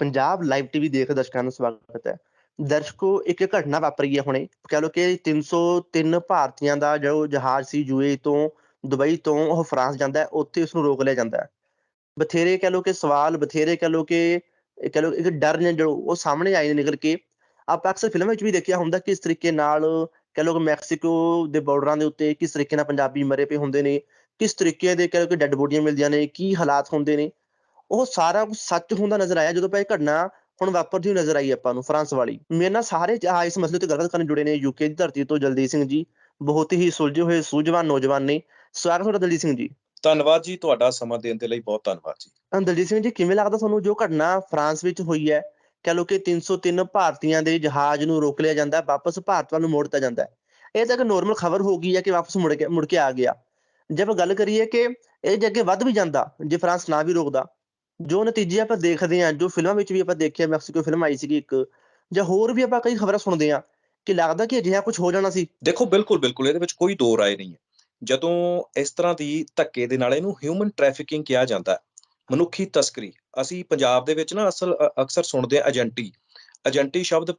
Punjab live TV ਦੇਖ ਦਰਸ਼ਕਾਂ ਨੂੰ ਸਵਾਗਤ ਹੈ। ਦਰਸ਼ਕੋ, ਇੱਕ ਘਟਨਾ ਵਾਪਰੀ ਹੈ ਹੁਣੇ। ਕਹ ਲੋ ਕਿ 303 ਭਾਰਤੀਆਂ ਦਾ ਜੋ ਜਹਾਜ਼ ਸੀ ਯੂਏ ਤੋਂ, ਦੁਬਈ ਤੋਂ, ਉਹ ਫਰਾਂਸ ਜਾਂਦਾ ਹੈ, ਉੱਥੇ ਉਸ ਨੂੰ ਰੋਕ ਲਿਆ ਜਾਂਦਾ ਹੈ। ਬਥੇਰੇ ਕਹ ਲੋ ਕਿ ਸਵਾਲ, ਬਥੇਰੇ ਕਹ ਲੋ ਕਿ, ਕਹ ਲੋ ਇੱਕ ਡਰ ਨੇ ਜੋ ਉਹ ਸਾਹਮਣੇ ਆਏ ਨੇ ਨਿਕਲ ਕੇ। ਆਪਾਂ ਅਕਸਰ ਫਿਲਮ ਵਿੱਚ ਵੀ ਦੇਖਿਆ ਹੁੰਦਾ ਕਿ ਇਸ ਤਰੀਕੇ ਨਾਲ, ਕਹ ਲੋ ਕਿ ਮੈਕਸੀਕੋ ਦੇ ਬਾਰਡਰਾਂ ਦੇ ਉੱਤੇ ਕਿਸ ਤਰੀਕੇ ਨਾਲ ਪੰਜਾਬੀ ਮਰੇ ਪਏ ਹੁੰਦੇ ਨੇ, ਕਿਸ ਤਰੀਕੇ ਦੇ ਕਹ ਲੋ ਕਿ ਡੈੱਡ ਬੋਡੀਆਂ ਮਿਲਦੀਆਂ ਨੇ, ਕੀ ਹਾਲਾਤ ਹੁੰਦੇ ਨੇ। ਉਹ ਸਾਰਾ ਕੁਝ ਸੱਚ ਹੁੰਦਾ ਨਜ਼ਰ ਆਇਆ ਜਦੋਂ ਇਹ ਘਟਨਾ ਹੁਣ ਵਾਪਰਦੀ ਹੋਈ ਨਜ਼ਰ ਆਈ ਆਪਾਂ ਨੂੰ ਫਰਾਂਸ ਵਾਲੀ। ਮੇਰੇ ਨਾਲ ਸਾਰੇ ਇਸ ਮਸਲੇ ਤੇ ਗੱਲਬਾਤ ਕਰਨ ਜੁੜੇ ਨੇ ਯੂਕੇ ਦੀ ਧਰਤੀ ਤੋਂ ਜਲਦੀਪ ਸਿੰਘ ਜੀ। ਬਹੁਤ ਹੀ ਸੁਲਝੇ ਹੋਏ ਸੂਝਵਾਨ ਨੌਜਵਾਨ ਨੇ। ਸਵਾਗਤ ਤੁਹਾਡਾ ਦਲਜੀਤ ਸਿੰਘ ਜੀ। ਧੰਨਵਾਦ ਜੀ ਤੁਹਾਡਾ ਸਮਾਂ ਦੇਣ ਦੇ ਲਈ ਬਹੁਤ ਧੰਨਵਾਦ ਜੀ। ਦਲਜੀਤ ਸਿੰਘ ਜੀ ਕਿਵੇਂ ਲੱਗਦਾ ਤੁਹਾਨੂੰ ਜੋ ਘਟਨਾ ਫਰਾਂਸ ਵਿੱਚ ਹੋਈ ਹੈ? ਕਹ ਲੋ ਕਿ 303 ਭਾਰਤੀਆਂ ਦੇ ਜਹਾਜ਼ ਨੂੰ ਰੋਕ ਲਿਆ ਜਾਂਦਾ ਵਾਪਸ ਭਾਰਤ ਵੱਲ ਨੂੰ ਮੋੜ ਦਿੱਤਾ ਜਾਂਦਾ ਹੈ। ਇਹ ਤਾਂ ਇੱਕ ਨੋਰਮਲ ਖਬਰ ਹੋ ਗਈ ਹੈ ਕਿ ਵਾਪਸ ਮੁੜ ਕੇ ਮੁੜ ਕੇ ਆ ਗਿਆ। ਜੇ ਆਪਾਂ ਗੱਲ ਕਰੀਏ ਕਿ ਇਹ ਜੇ ਅੱਗੇ ਵੱਧ ਵੀ ਜਾਂਦਾ ਜੇ ਫਰਾਂਸ ਨਾ ਵੀ ਰੋਕਦਾ ਜੋ ਨਤੀਜੇ ਆਪਾਂ ਦੇਖਦੇ ਹਾਂ, ਜੋ ਫਿਲਮਾਂ ਵਿੱਚ ਵੀ ਆਪਾਂ ਦੇਖਿਆ, ਮੈਕਸੀਕੋ ਫਿਲਮ ਆਈ ਸੀਗੀ ਇੱਕ, ਜਾਂ ਹੋਰ ਵੀ ਆਪਾਂ ਕਈ ਖਬਰਾਂ ਸੁਣਦੇ ਹਾਂ, ਕਿ ਲੱਗਦਾ ਕਿ ਅਜਿਹਾ ਕੁਝ ਹੋ ਜਾਣਾ ਸੀ। ਦੇਖੋ, ਬਿਲਕੁਲ ਬਿਲਕੁਲ, ਇਹਦੇ ਵਿੱਚ ਕੋਈ ਦੋ ਰਾਏ ਨਹੀਂ ਹੈ। ਜਦੋਂ ਇਸ ਤਰ੍ਹਾਂ ਦੀ ਧੱਕੇ ਦੇ ਨਾਲ ਇਹਨੂੰ ਹਿਊਮਨ ਟ੍ਰੈਫਿਕਿੰਗ ਕਿਹਾ ਜਾਂਦਾ ਹੈ, ਮਨੁੱਖੀ ਤਸਕਰੀ, ਅਸੀਂ ਪੰਜਾਬ ਦੇ ਵਿੱਚ ਨਾ ਅਸਲ ਅਕਸਰ ਸੁਣਦੇ ਆ ਏਜੰਟੀ। ਏਜੰਟੀ ਸ਼ਬਦ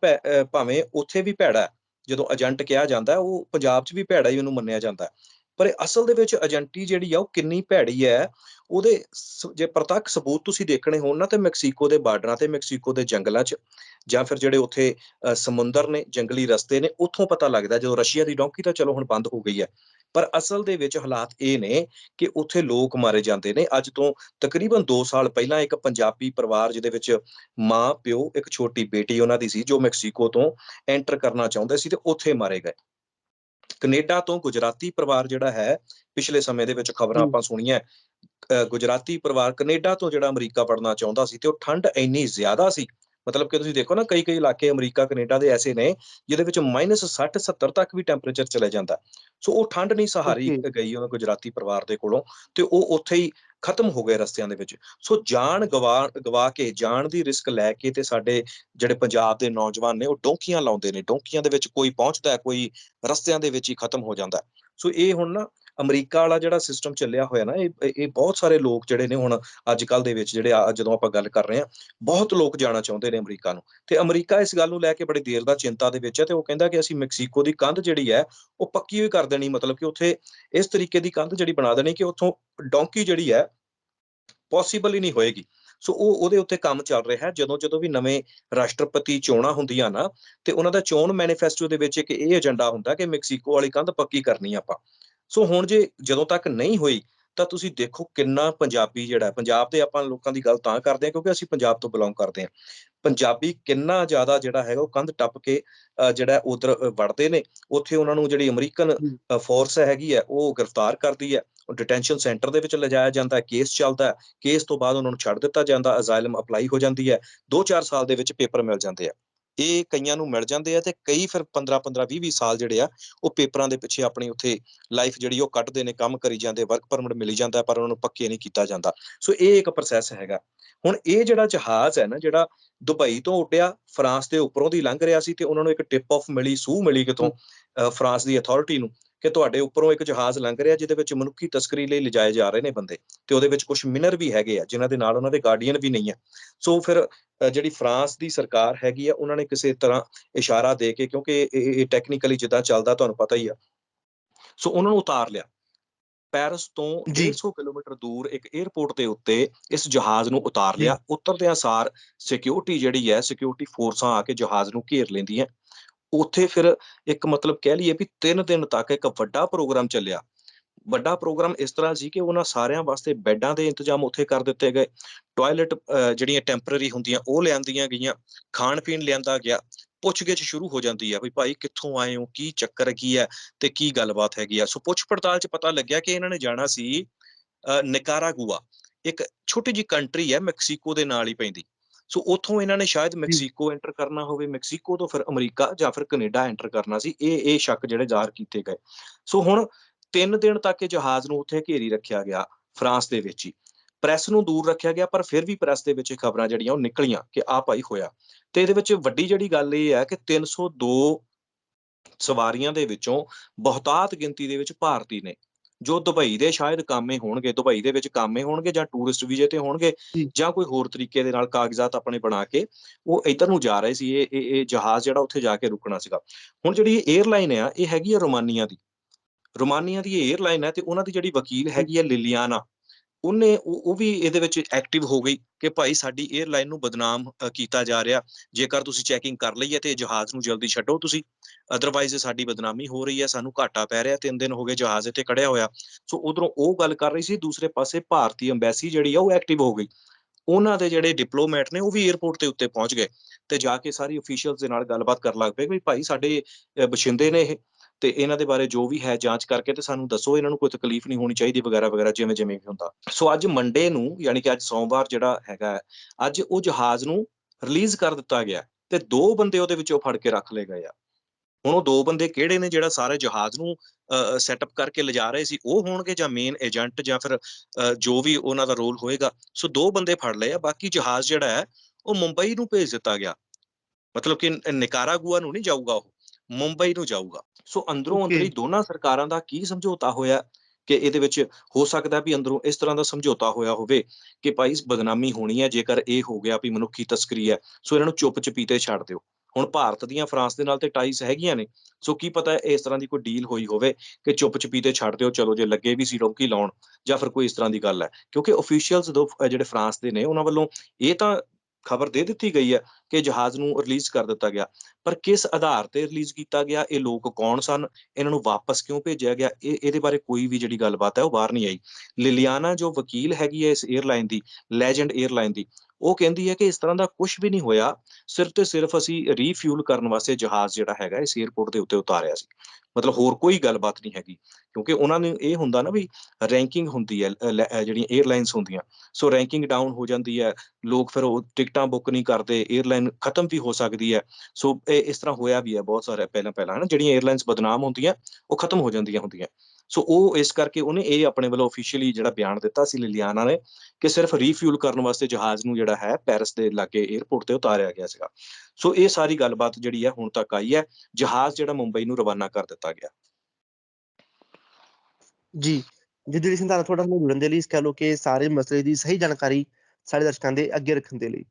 ਭਾਵੇਂ ਉੱਥੇ ਵੀ ਭੈੜਾ ਜਦੋਂ ਏਜੰਟ ਕਿਹਾ ਜਾਂਦਾ ਉਹ ਪੰਜਾਬ 'ਚ ਵੀ ਭੈੜਾ ਹੀ ਉਹਨੂੰ ਮੰਨਿਆ ਜਾਂਦਾ ਪਰ ਇਹ ਅਸਲ ਦੇ ਵਿੱਚ ਏਜੰਟੀ ਜਿਹੜੀ ਆ ਉਹ ਕਿੰਨੀ ਭੈੜੀ ਹੈ, ਉਹਦੇ ਜੇ ਪ੍ਰਤੱਖ ਸਬੂਤ ਤੁਸੀਂ ਦੇਖਣੇ ਹੋਣ ਨਾ ਤੇ ਮੈਕਸੀਕੋ ਦੇ ਬਾਰਡਰਾਂ ਤੇ, ਮੈਕਸੀਕੋ ਦੇ ਜੰਗਲਾਂ 'ਚ ਜਾਂ ਫਿਰ ਜਿਹੜੇ ਉੱਥੇ ਸਮੁੰਦਰ ਨੇ, ਜੰਗਲੀ ਰਸਤੇ ਨੇ, ਉੱਥੋਂ ਪਤਾ ਲੱਗਦਾ ਜਦੋਂ ਰਸ਼ੀਆ ਦੀ ਡੌਂਕੀ ਤਾਂ ਚਲੋ ਹੁਣ ਬੰਦ ਹੋ ਗਈ ਹੈ। ਪਰ ਅਸਲ ਦੇ ਵਿੱਚ ਹਾਲਾਤ ਇਹ ਨੇ ਕਿ ਉੱਥੇ ਲੋਕ ਮਾਰੇ ਜਾਂਦੇ ਨੇ। ਅੱਜ ਤੋਂ ਤਕਰੀਬਨ 2 ਸਾਲ ਪਹਿਲਾਂ ਇੱਕ ਪੰਜਾਬੀ ਪਰਿਵਾਰ ਜਿਹਦੇ ਵਿੱਚ ਮਾਂ, ਪਿਓ, ਇੱਕ ਛੋਟੀ ਬੇਟੀ ਉਹਨਾਂ ਦੀ ਸੀ ਜੋ ਮੈਕਸੀਕੋ ਤੋਂ ਐਂਟਰ ਕਰਨਾ ਚਾਹੁੰਦੇ ਸੀ ਤੇ ਉੱਥੇ ਮਾਰੇ ਗਏ। ਕੈਨੇਡਾ ਤੋਂ ਗੁਜਰਾਤੀ ਪਰਿਵਾਰ ਜਿਹੜਾ ਹੈ ਪਿਛਲੇ ਸਮੇਂ ਦੇ ਵਿੱਚ ਖਬਰਾਂ। ਆਪਾਂ ਸੁਣੀਆਂ ਗੁਜਰਾਤੀ ਪਰਿਵਾਰ ਕੈਨੇਡਾ ਤੋਂ ਜਿਹੜਾ ਅਮਰੀਕਾ ਪੜਨਾ ਚਾਹੁੰਦਾ ਸੀ ਤੇ ਉਹ ਠੰਡ ਇੰਨੀ ਜ਼ਿਆਦਾ ਸੀ ਮਤਲਬ ਕਿ ਤੁਸੀਂ ਦੇਖੋ ਨਾ ਕਈ ਕਈ ਇਲਾਕੇ ਅਮਰੀਕਾ ਕੈਨੇਡਾ ਦੇ ਐਸੇ ਨੇ ਜਿਹਦੇ ਵਿੱਚ -60 70 ਤੱਕ ਵੀ ਟੈਂਪਰੇਚਰ ਚਲੇ ਜਾਂਦਾ ਸੋ ਉਹ ਠੰਡ ਨਹੀਂ ਸਹਾਰੀ. ਗਈ ਉਹਨਾਂ ਗੁਜਰਾਤੀ ਪਰਿਵਾਰ ਦੇ ਕੋਲੋਂ ਤੇ ਉਹ ਉੱਥੇ ਹੀ ਖਤਮ ਹੋ ਗਏ ਰਸਤਿਆਂ ਦੇ ਵਿੱਚ ਸੋ ਜਾਨ ਗਵਾ ਗਵਾ ਕੇ ਜਾਨ ਦੀ ਰਿਸਕ ਲੈ ਕੇ ਤੇ ਸਾਡੇ ਜਿਹੜੇ ਪੰਜਾਬ ਦੇ ਨੌਜਵਾਨ ਨੇ ਉਹ ਡੋਂਕੀਆਂ ਲਾਉਂਦੇ ਨੇ ਡੋਂਕੀਆਂ ਦੇ ਵਿੱਚ ਕੋਈ ਪਹੁੰਚਦਾ ਕੋਈ ਰਸਤਿਆਂ ਦੇ ਵਿੱਚ ਹੀ ਖਤਮ ਹੋ ਜਾਂਦਾ। ਸੋ ਇਹ ਹੁਣ ਨਾ ਅਮਰੀਕਾ ਵਾਲਾ ਜਿਹੜਾ ਸਿਸਟਮ ਚੱਲਿਆ ਹੋਇਆ ਨਾ, ਇਹ, ਇਹ- ਬਹੁਤ ਸਾਰੇ ਲੋਕ ਜਿਹੜੇ ਨੇ ਹੁਣ ਅੱਜ ਕੱਲ ਦੇ ਵਿੱਚ ਜਿਹੜੇ ਆ- ਜਦੋਂ ਆਪਾਂ ਗੱਲ ਕਰ ਰਹੇ ਹਾਂ, ਬਹੁਤ ਲੋਕ ਜਾਣਾ ਚਾਹੁੰਦੇ ਨੇ ਅਮਰੀਕਾ ਨੂੰ। ਤੇ ਅਮਰੀਕਾ ਇਸ ਗੱਲ ਨੂੰ ਲੈ ਕੇ ਬੜੀ ਦੇਰ ਦਾ ਚਿੰਤਾ ਦੇ ਵਿੱਚ ਹੈ ਤੇ ਉਹ ਕਹਿੰਦਾ ਕਿ ਅਸੀਂ ਮੈਕਸੀਕੋ ਦੀ ਕੰਧ ਜਿਹੜੀ ਹੈ, ਉਹ ਪੱਕੀ ਹੋਈ ਕਰ ਦੇਣੀ, ਮਤਲਬ ਕਿ ਉੱਥੇ ਇਸ ਤਰੀਕੇ ਦੀ ਕੰਧ ਜਿਹੜੀ ਬਣਾ ਦੇਣੀ ਕਿ ਉੱਥੋਂ ਡੋਂਕੀ ਜਿਹੜੀ ਹੈ ਪੋਸੀਬਲ ਹੀ ਨਹੀਂ ਹੋਏਗੀ। ਸੋ ਉਹ, ਉਹਦੇ ਉੱਤੇ ਕੰਮ ਚੱਲ ਰਿਹਾ ਹੈ। ਜਦੋਂ ਜਦੋਂ ਵੀ ਨਵੇਂ ਰਾਸ਼ਟਰਪਤੀ ਚੋਣਾਂ ਹੁੰਦੀਆਂ ਨਾ, ਤੇ ਉਹਨਾਂ ਦਾ ਚੋਣ ਮੈਨੀਫੈਸਟੋ ਦੇ ਵਿੱਚ ਇੱਕ ਇਹ ਏਜੰਡਾ ਹੁੰਦਾ ਕਿ ਮੈਕਸੀਕੋ ਵਾਲੀ ਕੰਧ ਪੱਕੀ ਕਰਨੀ ਆਪਾਂ। ਸੋ ਹੁਣ ਜੇ ਜਦੋਂ ਤੱਕ ਨਹੀਂ ਹੋਈ ਤਾਂ ਤੁਸੀਂ ਦੇਖੋ ਕਿੰਨਾ ਪੰਜਾਬੀ ਜਿਹੜਾ ਪੰਜਾਬ ਦੇ ਆਪਾਂ ਲੋਕਾਂ ਦੀ ਗੱਲ ਤਾਂ ਕਰਦੇ ਹਾਂ ਕਿਉਂਕਿ ਅਸੀਂ ਪੰਜਾਬ ਤੋਂ ਬਿਲੋਂਗ ਕਰਦੇ ਹਾਂ। ਪੰਜਾਬੀ ਕਿੰਨਾ ਜ਼ਿਆਦਾ ਜਿਹੜਾ ਹੈਗਾ ਉਹ ਕੰਧ ਟੱਪ ਕੇ ਜਿਹੜਾ ਉਧਰ ਵੜਦੇ ਨੇ। ਉੱਥੇ ਉਹਨਾਂ ਨੂੰ ਜਿਹੜੀ ਅਮਰੀਕਨ। ਫੋਰਸ ਹੈਗੀ ਹੈ ਉਹ ਗ੍ਰਿਫਤਾਰ ਕਰਦੀ ਹੈ। ਉਹ ਡਿਟੈਂਸ਼ਨ ਸੈਂਟਰ ਦੇ ਵਿੱਚ ਲਿਜਾਇਆ ਜਾਂਦਾ ਹੈ ਕੇਸ ਚੱਲਦਾ ਹੈ। ਕੇਸ ਤੋਂ ਬਾਅਦ ਉਹਨਾਂ ਨੂੰ ਛੱਡ ਦਿੱਤਾ ਜਾਂਦਾ ਅਜ਼ਾਇਲਮ ਅਪਲਾਈ ਹੋ ਜਾਂਦੀ ਹੈ। 2-4 ਸਾਲ ਦੇ ਵਿੱਚ ਪੇਪਰ ਮਿਲ ਜਾਂਦੇ ਆ। ਇਹ ਕਈਆਂ ਨੂੰ ਮਿਲ ਜਾਂਦੇ ਆ ਤੇ ਕਈ ਫਿਰ 15 15 20 20 ਸਾਲ ਜਿਹੜੇ ਆ ਉਹ ਪੇਪਰਾਂ ਦੇ ਪਿੱਛੇ ਆਪਣੀ ਉੱਥੇ ਲਾਈਫ ਜਿਹੜੀ ਉਹ ਕੱਢਦੇ ਨੇ ਕੰਮ ਕਰੀ ਜਾਂਦੇ ਵਰਕ ਪਰਮਿਟ ਮਿਲੀ ਜਾਂਦਾ ਪਰ ਉਹਨਾਂ ਨੂੰ ਪੱਕੇ ਨਹੀਂ ਕੀਤਾ ਜਾਂਦਾ। ਸੋ ਇਹ ਇੱਕ ਪ੍ਰੋਸੈਸ ਹੈਗਾ। ਹੁਣ ਇਹ ਜਿਹੜਾ ਜਹਾਜ਼ ਹੈ ਨਾ ਜਿਹੜਾ ਦੁਬਈ ਤੋਂ ਉੱਡਿਆ ਫਰਾਂਸ ਦੇ ਉੱਪਰੋਂ ਦੀ ਲੰਘ ਰਿਹਾ ਸੀ ਤੇ ਉਹਨਾਂ ਨੂੰ ਇੱਕ ਟਿਪ ਆਫ ਮਿਲੀ ਸੂਹ ਮਿਲੀ ਕਿਤੋਂ ਅ, ਫਰਾਂਸ ਦੀ ਅਥਾਰਟੀ ਨੂੰ। ਕਿ ਤੁਹਾਡੇ ਉੱਪਰੋਂ ਇੱਕ ਜਹਾਜ਼ ਲੰਘ ਰਿਹਾ ਜਿਹਦੇ ਵਿੱਚ ਮਨੁੱਖੀ ਤਸਕਰੀ ਲਈ ਲਿਜਾਏ ਜਾ ਰਹੇ ਨੇ ਬੰਦੇ ਤੇ ਉਹਦੇ ਵਿੱਚ ਕੁਝ ਮਿਨਰ ਵੀ ਹੈਗੇ ਆ ਜਿਨ੍ਹਾਂ ਦੇ ਨਾਲ ਉਹਨਾਂ ਦੇ ਗਾਰਡੀਅਨ ਵੀ ਨਹੀਂ ਆ। ਸੋ ਫਿਰ ਜਿਹੜੀ ਫਰਾਂਸ ਦੀ ਸਰਕਾਰ ਹੈਗੀ ਆ ਉਹਨਾਂ ਨੇ ਕਿਸੇ ਤਰ੍ਹਾਂ ਇਸ਼ਾਰਾ ਦੇ ਕੇ ਕਿਉਂਕਿ ਇਹ- ਇਹ ਟੈਕਨੀਕਲੀ ਜਿੱਦਾਂ ਚੱਲਦਾ ਤੁਹਾਨੂੰ ਪਤਾ ਹੀ ਆ। ਸੋ ਉਹਨਾਂ ਨੂੰ ਉਤਾਰ ਲਿਆ। ਪੈਰਿਸ ਤੋਂ ਜੀ। 150 ਕਿਲੋਮੀਟਰ ਦੂਰ ਇੱਕ 에ਅਰਪੋਰਟ ਦੇ ਉੱਤੇ ਇਸ ਜਹਾਜ਼ ਨੂੰ ਉਤਾਰ ਲਿਆ। ਉਤਰਦਿਆਂ ਸਾਰ ਸਿਕਿਉਰਿਟੀ ਜਿਹੜੀ ਹੈ ਸਿਕਿਉਰਿਟੀ ਫੋਰਸਾਂ ਆ ਕੇ ਜਹਾਜ਼ ਨੂੰ ਘੇਰ ਲੈਂਦੀਆਂ ਉੱਥੇ ਫਿਰ ਇੱਕ ਮਤਲਬ ਕਹਿ ਲਈਏ ਵੀ ਤਿੰਨ ਦਿਨ ਤੱਕ ਇੱਕ ਵੱਡਾ ਪ੍ਰੋਗਰਾਮ ਚੱਲਿਆ। ਵੱਡਾ ਪ੍ਰੋਗਰਾਮ ਇਸ ਤਰ੍ਹਾਂ ਸੀ ਕਿ ਉਹਨਾਂ ਸਾਰਿਆਂ ਵਾਸਤੇ ਬੈੱਡਾਂ ਦੇ ਇੰਤਜ਼ਾਮ ਉੱਥੇ ਕਰ ਦਿੱਤੇ ਗਏ। ਟਾਇਲਟ ਜਿਹੜੀਆਂ ਟੈਂਪਰੇਰੀ ਹੁੰਦੀਆਂ ਉਹ ਲਿਆਂਦੀਆਂ ਗਈਆਂ। ਖਾਣ ਪੀਣ ਲਿਆਂਦਾ ਗਿਆ। ਪੁੱਛਗਿੱਛ ਸ਼ੁਰੂ ਹੋ ਜਾਂਦੀ ਹੈ ਵੀ ਭਾਈ ਕਿੱਥੋਂ ਆਏ ਹੋ? ਕੀ ਚੱਕਰ ਕੀ ਹੈ ਤੇ ਕੀ ਗੱਲਬਾਤ ਹੈਗੀ ਆ? ਸੋ ਪੁੱਛ ਪੜਤਾਲ ਚ ਪਤਾ ਲੱਗਿਆ ਕਿ ਇਹਨਾਂ ਨੇ ਜਾਣਾ ਸੀ ਅ, ਇੱਕ ਛੋਟੀ ਜੀ ਕੰਟਰੀ ਹੈ ਮੈਕਸੀਕੋ ਦੇ ਨਾਲ ਹੀ ਪੈਂਦੀ। ਸੋ ਉੱਥੋਂ ਇਹਨਾਂ ਨੇ ਸ਼ਾਇਦ ਮੈਕਸੀਕੋ ਐਂਟਰ ਕਰਨਾ ਹੋਵੇ ਮੈਕਸੀਕੋ ਤੋਂ ਫਿਰ ਅਮਰੀਕਾ ਜਾਂ ਫਿਰ ਕੈਨੇਡਾ ਐਂਟਰ ਕਰਨਾ ਸੀ ਇਹ ਇਹ ਸ਼ੱਕ ਜਿਹੜੇ ਜ਼ਾਹਰ ਕੀਤੇ ਗਏ। ਸੋ ਹੁਣ 3 ਦਿਨ ਤੱਕ ਇਹ ਜਹਾਜ਼ ਨੂੰ ਉੱਥੇ ਘੇਰੀ ਰੱਖਿਆ ਗਿਆ ਫਰਾਂਸ ਦੇ ਵਿੱਚ ਹੀ। ਪ੍ਰੈਸ ਨੂੰ ਦੂਰ ਰੱਖਿਆ ਗਿਆ ਪਰ ਫਿਰ ਵੀ ਪ੍ਰੈਸ ਦੇ ਵਿੱਚ ਇਹ ਖਬਰਾਂ ਜਿਹੜੀਆਂ ਉਹ ਨਿਕਲੀਆਂ ਕਿ ਆ ਭਾਈ ਹੋਇਆ। ਤੇ ਇਹਦੇ ਵਿੱਚ ਵੱਡੀ ਜਿਹੜੀ ਗੱਲ ਇਹ ਹੈ ਕਿ 302 ਸਵਾਰੀਆਂ ਦੇ ਵਿੱਚੋਂ ਬਹੁਤਾਤ ਗਿਣਤੀ ਦੇ ਵਿੱਚ ਭਾਰਤੀ ਨੇ ਜੋ ਦੁਬਈ ਦੇ ਸ਼ਾਇਦ ਕਾਮੇ ਹੋਣਗੇ ਦੁਬਈ ਦੇ ਵਿੱਚ ਕਾਮੇ ਹੋਣਗੇ ਜਾਂ ਟੂਰਿਸਟ ਵੀਜ਼ੇ ਤੇ ਹੋਣਗੇ ਜੀ। ਕੋਈ ਹੋਰ ਤਰੀਕੇ ਦੇ ਨਾਲ ਕਾਗਜ਼ਾਤ ਆਪਣੇ ਬਣਾ ਕੇ ਉਹ ਇੱਧਰ ਨੂੰ ਜਾ ਰਹੇ ਸੀ ਇਹ ਇਹ ਇਹ ਜਹਾਜ਼ ਜਿਹੜਾ ਉੱਥੇ ਜਾ ਕੇ ਰੁਕਣਾ ਸੀਗਾ। ਹੁਣ ਜਿਹੜੀ ਇਹ 에ਅਰਲਾਈਨ ਆ ਇਹ ਹੈਗੀ ਆ ਰੋਮਾਨੀਆ ਦੀ। ਰੋਮਾਨੀਆ ਦੀ ਇਹ 에ਅਰਲਾਈਨ ਹੈ ਤੇ ਉਹਨਾਂ ਦੀ ਜਿਹੜੀ ਵਕੀਲ ਹੈਗੀ ਆ ਲਿਲੀਆਨਾ। ਉਹਨੇ ਉਹ ਉਹ ਵੀ ਇਹਦੇ ਵਿੱਚ ਐਕਟਿਵ ਹੋ ਗਈ ਕਿ ਭਾਈ ਸਾਡੀ 에ਅਰਲਾਈਨ ਨੂੰ ਬਦਨਾਮ ਕੀਤਾ ਜਾ ਰਿਹਾ। ਜੇਕਰ ਤੁਸੀਂ ਚੈਕਿੰਗ ਕਰ ਲਈ ਹੈ ਤੇ ਇਹ ਜਹਾਜ਼ ਨੂੰ ਜਲਦੀ ਛੱਡੋ ਤੁਸੀਂ। ਅਦਰਵਾਈਜ਼ ਸਾਡੀ ਬਦਨਾਮੀ ਹੋ ਰਹੀ ਹੈ, ਸਾਨੂੰ ਘਾਟਾ ਪੈ ਰਿਹਾ। ਤਿੰਨ ਦਿਨ ਹੋ ਗਏ ਜਹਾਜ਼ ਇੱਥੇ ਖੜਿਆ ਹੋਇਆ। ਸੋ ਉਧਰੋਂ ਉਹ ਗੱਲ ਕਰ ਰਹੀ ਸੀ, ਦੂਸਰੇ ਪਾਸੇ ਭਾਰਤੀ ਐਮਬੈਸੀ ਜਿਹੜੀ ਆ, ਉਹ ਐਕਟਿਵ ਹੋ ਗਈ। ਉਹਨਾਂ ਦੇ ਜਿਹੜੇ ਡਿਪਲੋਮੈਟ ਨੇ, ਉਹ ਵੀ 에ਅਰਪੋਰਟ ਤੇ ਉੱਤੇ ਪਹੁੰਚ ਗਏ। ਤੇ ਜਾ ਕੇ ਸਾਰੀ ਅਫੀਸ਼ੀਅਲਸ ਦੇ ਨਾਲ ਗੱਲਬਾਤ ਕਰਨ ਲੱਗ ਪਏ ਵੀ ਭਾਈ ਸਾਡੇ ਬਛਿੰਦੇ ਨੇ ਇਹ ਤੇ ਇਹਨਾਂ ਦੇ ਬਾਰੇ ਜੋ ਵੀ ਹੈ ਜਾਂਚ ਕਰਕੇ ਤੇ ਸਾਨੂੰ ਦੱਸੋ ਇਹਨਾਂ ਨੂੰ ਕੋਈ ਤਕਲੀਫ ਨਹੀਂ ਹੋਣੀ ਚਾਹੀਦੀ ਵਗੈਰਾ ਵਗੈਰਾ ਜਿਵੇਂ ਜਿਵੇਂ ਵੀ ਹੁੰਦਾ। ਸੋ ਅੱਜ ਮੰਡੇ ਨੂੰ ਯਾਨੀ ਕਿ ਅੱਜ ਸੋਮਵਾਰ ਜਿਹੜਾ ਹੈਗਾ ਹੈ, ਅੱਜ ਉਹ ਜਹਾਜ਼ ਨੂੰ ਰਿਲੀਜ਼ ਕਰ ਦਿੱਤਾ ਗਿਆ ਤੇ ਦੋ ਬੰਦੇ ਉਹਦੇ ਵਿੱਚੋਂ ਫੜ ਕੇ ਰੱਖ ਲਏ ਗਏ ਆ। ਹੁਣ ਉਹ ਦੋ ਬੰਦੇ ਕਿਹੜੇ ਨੇ ਜਿਹੜਾ ਸਾਰੇ ਜਹਾਜ਼ ਨੂੰ ਸੈਟਅਪ ਕਰਕੇ ਲਿਜਾ ਰਹੇ ਸੀ ਉਹ ਹੋਣਗੇ ਜਾਂ ਮੇਨ ਏਜੰਟ ਜਾਂ ਫਿਰ ਜੋ ਵੀ ਉਹਨਾਂ ਦਾ ਰੋਲ ਹੋਏਗਾ। ਸੋ ਦੋ ਬੰਦੇ ਫੜ ਲਏ ਆ ਬਾਕੀ ਜਹਾਜ਼ ਜਿਹੜਾ ਹੈ ਉਹ ਮੁੰਬਈ ਨੂੰ ਭੇਜ ਦਿੱਤਾ ਗਿਆ। ਮਤਲਬ ਕਿ ਨ- ਨਿਕਾਰਾਗੁਆ ਨੂੰ ਨਹੀਂ ਜਾਊਗਾ ਉਹ ਮੁੰਬਈ ਨੂੰ ਜਾਊਗਾ। ਸੋ ਅੰਦਰੋਂ. ਅੰਦਰੀ ਦੋਨਾਂ ਸਰਕਾਰਾਂ ਦਾ ਕੀ ਸਮਝੌਤਾ ਹੋਇਆ ਕਿ ਇਹਦੇ ਵਿੱਚ ਹੋ ਸਕਦਾ ਵੀ ਅੰਦਰੋਂ ਇਸ ਤਰ੍ਹਾਂ ਦਾ ਸਮਝੌਤਾ ਹੋਇਆ ਹੋਵੇ ਕਿ ਭਾਈ ਬਦਨਾਮੀ ਹੋਣੀ ਹੈ ਜੇਕਰ ਇਹ ਹੋ ਗਿਆ ਵੀ ਮਨੁੱਖੀ ਤਸਕਰੀ ਹੈ ਸੋ ਇਹਨਾਂ ਨੂੰ ਚੁੱਪ ਚਪੀਤੇ ਛੱਡ ਦਿਓ ਹੁਣ ਭਾਰਤ ਦੀਆਂ ਫਰਾਂਸ ਦੇ ਨਾਲ ਤੇ ਟਾਈਸ ਹੈਗੀਆਂ ਨੇ ਸੋ ਕੀ ਪਤਾ ਇਸ ਤਰ੍ਹਾਂ ਦੀ ਕੋਈ ਡੀਲ ਹੋਈ ਹੋਵੇ ਕਿ ਚੁੱਪ ਚਪੀਤੇ ਛੱਡ ਦਿਓ ਚਲੋ ਜੇ ਲੱਗੇ ਵੀ ਸੀ ਰੋਕੀ ਲਾਉਣ ਜਾਂ ਫਿਰ ਕੋਈ ਇਸ ਤਰ੍ਹਾਂ ਦੀ ਗੱਲ ਹੈ ਕਿਉਂਕਿ ਅਫੀਸ਼ੀਅਲਸ ਜਿਹੜੇ ਫਰਾਂਸ ਦੇ ਨੇ ਉਹਨਾਂ ਵੱਲੋਂ ਇਹ ਤਾਂ ਖਬਰ ਦੇ ਦਿੱਤੀ ਗਈ ਹੈ ਕਿ ਜਹਾਜ਼ ਨੂੰ ਰਿਲੀਜ਼ ਕਰ ਦਿੱਤਾ ਗਿਆ। ਪਰ ਕਿਸ ਆਧਾਰ ਤੇ ਰਿਲੀਜ਼ ਕੀਤਾ ਗਿਆ? ਇਹ ਲੋਕ ਕੌਣ ਸਨ? ਇਹਨਾਂ ਨੂੰ ਵਾਪਸ ਕਿਉਂ ਭੇਜਿਆ ਗਿਆ? ਇਹ, ਇਹਦੇ ਬਾਰੇ ਕੋਈ ਵੀ ਜਿਹੜੀ ਗੱਲਬਾਤ ਹੈ ਉਹ ਬਾਹਰ ਨਹੀਂ ਆਈ। ਲਿਲੀਆਨਾ ਜੋ ਵਕੀਲ ਹੈਗੀ ਹੈ ਇਸ 에ਅਰਲਾਈਨ ਦੀ ਲੈਜੈਂਡ 에ਅਰਲਾਈਨ ਦੀ, ਉਹ ਕਹਿੰਦੀ ਹੈ ਕਿ ਇਸ ਤਰ੍ਹਾਂ ਦਾ ਕੁਝ ਵੀ ਨਹੀਂ ਹੋਇਆ। ਸਿਰਫ ਤੇ ਸਿਰਫ ਅਸੀਂ ਰੀਫਿਊਲ ਕਰਨ ਵਾਸਤੇ ਜਹਾਜ਼ ਜਿਹੜਾ ਹੈਗਾ ਇਸ 에ਅਰਪੋਰਟ ਦੇ ਉੱਤੇ ਉਤਾਰਿਆ ਸੀ। ਮਤਲਬ ਹੋਰ ਕੋਈ ਗੱਲਬਾਤ ਨਹੀਂ ਹੈਗੀ। ਕਿਉਂਕਿ ਉਹਨਾਂ ਨੂੰ ਇਹ ਹੁੰਦਾ ਨਾ ਵੀ ਰੈਂਕਿੰਗ ਹੁੰਦੀ ਹੈ ਜਿਹੜੀਆਂ 에ਅਰਲਾਈਨਸ ਹੁੰਦੀਆਂ। ਸੋ ਰੈਂਕਿੰਗ ਡਾਊਨ ਹੋ ਜਾਂਦੀ ਹੈ, ਲੋਕ ਫਿਰ ਉਹ ਟਿਕਟਾਂ ਬੁੱਕ ਨਹੀਂ ਕਰਦੇ 에ਅਰਲਾਈਨ ਖਤਮ ਵੀ ਹੋ ਸਕਦੀ ਹੈ। ਸੋ ਇਹ ਇਸ ਤਰ੍ਹਾਂ ਹੋਇਆ ਵੀ ਹੈ ਬਹੁਤ ਸਾਰਾ ਪਹਿਲਾਂ ਪਹਿਲਾਂ ਹਨਾ, ਜਿਹੜੀਆਂ 에ਅਰਲਾਈਨਸ ਬਦਨਾਮ ਹੁੰਦੀਆਂ, ਉਹ ਖਤਮ ਹੋ ਜਾਂਦੀਆਂ ਹੁੰਦੀਆਂ। ਸੋ ਉਹ ਇਸ ਕਰਕੇ ਉਹਨੇ ਇਹ ਆਪਣੇ ਵੱਲੋਂ ਅਫੀਸ਼ੀਅਲੀ ਜਿਹੜਾ ਬਿਆਨ ਦਿੱਤਾ ਸੀ ਲਿਲਿਆਨਾ ਨੇ ਕਿ ਸਿਰਫ ਰੀਫਿਊਲ ਕਰਨ ਵਾਸਤੇ ਜਹਾਜ਼ ਨੂੰ ਜਿਹੜਾ ਹੈ ਪੈਰਿਸ ਦੇ ਲਾਗੇ 에ਅਰਪੋਰਟ ਤੇ ਉਤਾਰਿਆ ਗਿਆ ਸੀਗਾ। ਸੋ ਇਹ ਸਾਰੀ ਗੱਲਬਾਤ ਜਿਹੜੀ ਹੈ ਹੁਣ ਤੱਕ ਆਈ ਹੈ। ਜਹਾਜ਼ ਜਿਹੜਾ ਮੁੰਬਈ ਨੂੰ ਰਵਾਨਾ ਕਰ ਦਿੱਤਾ ਗਿਆ। ਜੀ ਜਿੱਦੜੀ ਸਿੰਘ ਤੁਹਾਨੂੰ ਥੋੜਾ ਜੁੜਨ ਦੇ ਲਈ ਕਹਿ ਲਓ ਕਿ ਸਾਰੇ ਮਸਲੇ ਦੀ ਸਹੀ ਜਾਣਕਾਰੀ ਸਾਡੇ ਦਰਸ਼ਕਾਂ ਦੇ ਅੱਗੇ ਰੱਖਣ ਦੇ ਲਈ।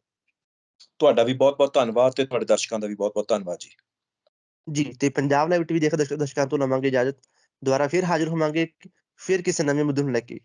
ਤੁਹਾਡਾ ਵੀ ਬਹੁਤ-ਬਹੁਤ ਧੰਨਵਾਦ ਤੇ ਤੁਹਾਡੇ ਦਰਸ਼ਕਾਂ ਦਾ ਵੀ ਬਹੁਤ-ਬਹੁਤ ਧੰਨਵਾਦ ਜੀ। ਜੀ ਤੇ ਪੰਜਾਬ ਲਾਈਵ ਟੀਵੀ ਦੇਖ ਦਰਸ਼ਕਾਂ ਤੋਂ ਲਵਾਂਗੇ ਇਜਾਜ਼ਤ। ਦੁਬਾਰਾ ਫਿਰ ਹਾਜ਼ਰ ਹੋਵਾਂਗੇ ਫਿਰ ਕਿਸੇ ਨਵੇਂ ਮੁੱਦੇ ਨੂੰ ਲੈ ਕੇ।